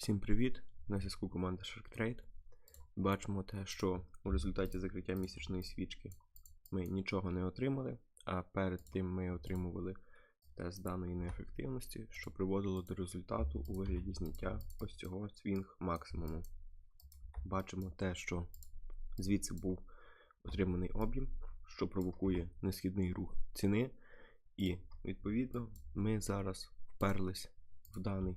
Всім привіт! На зв'язку команда SharkTrade. Бачимо те, що у результаті закриття місячної свічки ми нічого не отримали, а перед тим ми отримували тест даної неефективності, що приводило до результату у вигляді зняття ось цього свінг максимуму. Бачимо те, що звідси був отриманий об'єм, що провокує несхідний рух ціни, і відповідно ми зараз вперлись в даний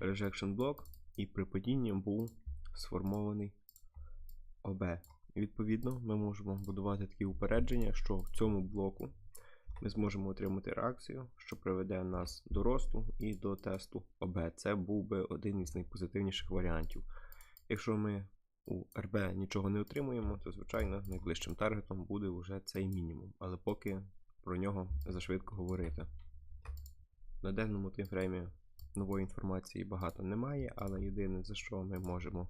rejection блок, і при падінні був сформований ОБ. Відповідно, ми можемо будувати такі упередження, що в цьому блоку ми зможемо отримати реакцію, що приведе нас до росту і до тесту ОБ. Це був би один із найпозитивніших варіантів. Якщо ми у РБ нічого не отримуємо, то, звичайно, найближчим таргетом буде вже цей мінімум. Але поки про нього зашвидко говорити. На денному таймфреймі нової інформації багато немає, але єдине за що ми можемо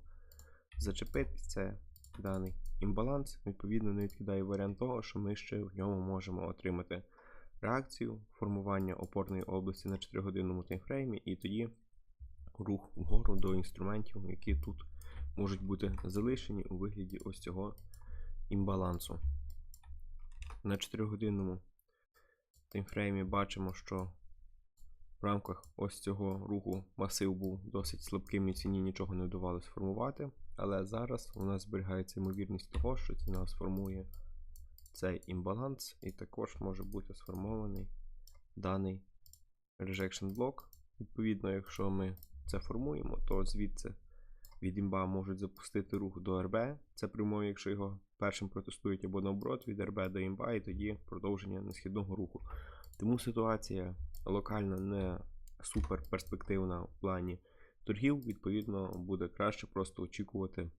зачепитись, це даний імбаланс. Відповідно, не відкидає варіант того, що ми ще в ньому можемо отримати реакцію формування опорної області на 4-годинному таймфреймі, і тоді рух вгору до інструментів, які тут можуть бути залишені у вигляді ось цього імбалансу. На 4-годинному таймфреймі бачимо, що в рамках ось цього руху масив був досить слабким і ціні нічого не вдавалося сформувати. Але зараз у нас зберігається ймовірність того, що ціна сформує цей імбаланс, і також може бути сформований даний rejection блок. Відповідно, якщо ми це формуємо, то звідси від імба можуть запустити рух до РБ. Це при умові, якщо його першим протестують або наоборот від РБ до імба, і тоді продовження несхідного руху. Тому ситуація локально не супер перспективна в плані торгів, відповідно, буде краще просто очікувати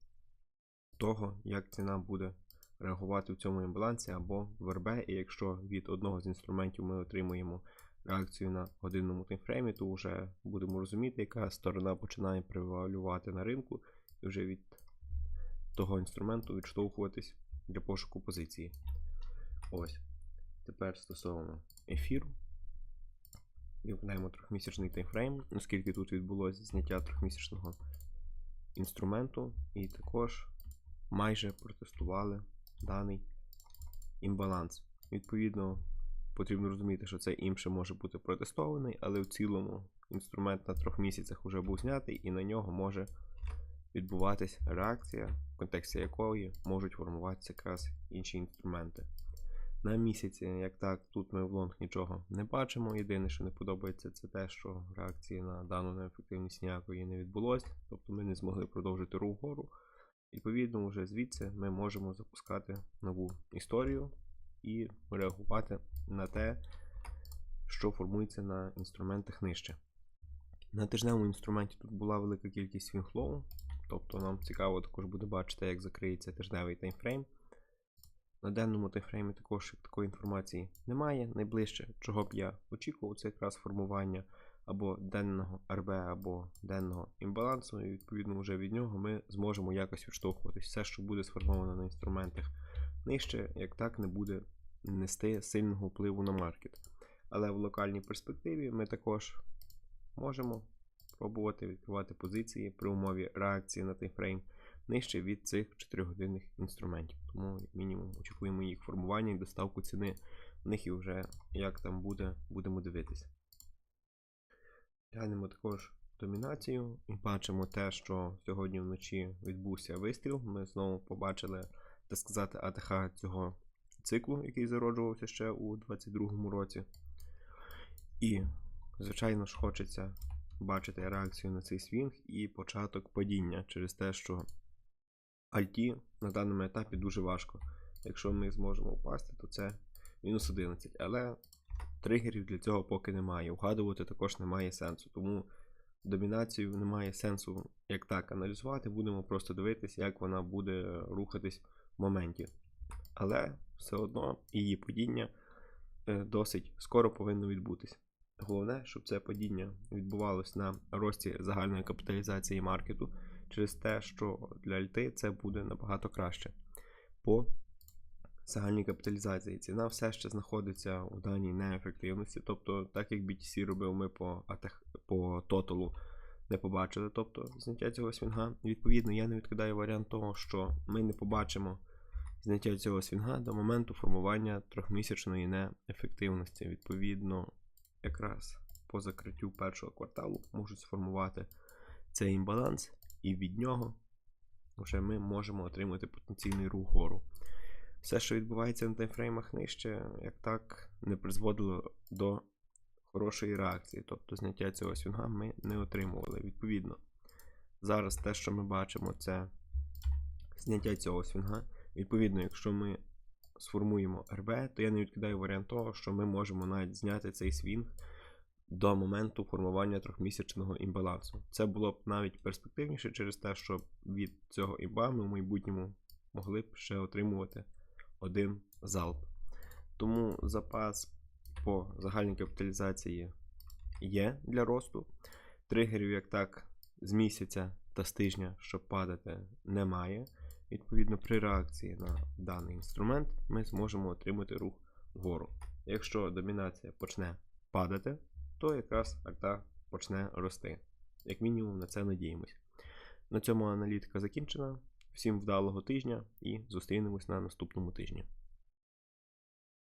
того, як ціна буде реагувати в цьому імбалансі або в РБ. І якщо від одного з інструментів ми отримуємо реакцію на годинному таймфреймі, то вже будемо розуміти, яка сторона починає превалювати на ринку, і вже від того інструменту відштовхуватись для пошуку позиції. Ось. Тепер стосовно ефіру. Вікнаємо трьохмісячний таймфрейм, оскільки тут відбулося зняття трьохмісячного інструменту, і також майже протестували даний імбаланс. Відповідно, потрібно розуміти, що цей ім може бути протестований, але в цілому інструмент на трьох місяцях вже був знятий, і на нього може відбуватись реакція, в контексті якої можуть формуватися якраз інші інструменти. На місяці, як так, тут ми в лонг нічого не бачимо. Єдине, що не подобається, це те, що реакції на дану неефективність ніякої не відбулося, тобто ми не змогли продовжити рух вгору. Відповідно, вже звідси ми можемо запускати нову історію і реагувати на те, що формується на інструментах нижче. На тижневому інструменті тут була велика кількість свінфлоу, тобто нам цікаво також буде бачити, як закриється тижневий таймфрейм. На денному таймфреймі також такої інформації немає. Найближче, чого б я очікував, це якраз формування або денного РБ, або денного імбалансу, і відповідно вже від нього ми зможемо якось відштовхуватись. Все, що буде сформовано на інструментах нижче, як так не буде нести сильного впливу на маркет. Але в локальній перспективі ми також можемо пробувати відкривати позиції при умові реакції на таймфрейм нижче від цих 4-годинних інструментів. Тому, як мінімум, очікуємо їх формування і доставку ціни в них і вже як там буде, будемо дивитися. Глянемо також домінацію і бачимо те, що сьогодні вночі відбувся вистріл. Ми знову побачили, так сказати, АТХ цього циклу, який зароджувався ще у 2022 році. І, звичайно ж, хочеться бачити реакцію на цей свінг і початок падіння через те, що Альті на даному етапі дуже важко. Якщо ми зможемо впасти, то це мінус 11. Але тригерів для цього поки немає. Угадувати також немає сенсу. Тому домінацію немає сенсу як так аналізувати. Будемо просто дивитися, як вона буде рухатись в моменті. Але все одно її падіння досить скоро повинно відбутись. Головне, щоб це падіння відбувалось на рості загальної капіталізації маркету через те, що для альти це буде набагато краще. По загальній капіталізації ціна все ще знаходиться у даній неефективності. Тобто, так як BTC робив ми по по тоталу не побачили, тобто зняття цього свінга. Відповідно, я не відкидаю варіант того, що ми не побачимо зняття цього свінга до моменту формування трьохмісячної неефективності. Відповідно, якраз по закриттю першого кварталу можуть сформувати цей імбаланс, і від нього вже ми можемо отримати потенційний рух вгору. Все, що відбувається на таймфреймах нижче, як так, не призводило до хорошої реакції. Тобто зняття цього свінга ми не отримували. Відповідно, зараз те, що ми бачимо, це зняття цього свінга. Відповідно, якщо ми сформуємо РБ, то я не відкидаю варіант того, що ми можемо навіть зняти цей свінг до моменту формування трьохмісячного імбалансу. Це було б навіть перспективніше через те, що від цього імба ми в майбутньому могли б ще отримувати один залп. Тому запас по загальній капіталізації є для росту. Тригерів, як так, з місяця та з тижня, щоб падати, немає. Відповідно, при реакції на даний інструмент ми зможемо отримати рух вгору. Якщо домінація почне падати, то якраз арта почне рости. Як мінімум на це надіємось. На цьому аналітика закінчена. Всім вдалого тижня і зустрінемось на наступному тижні.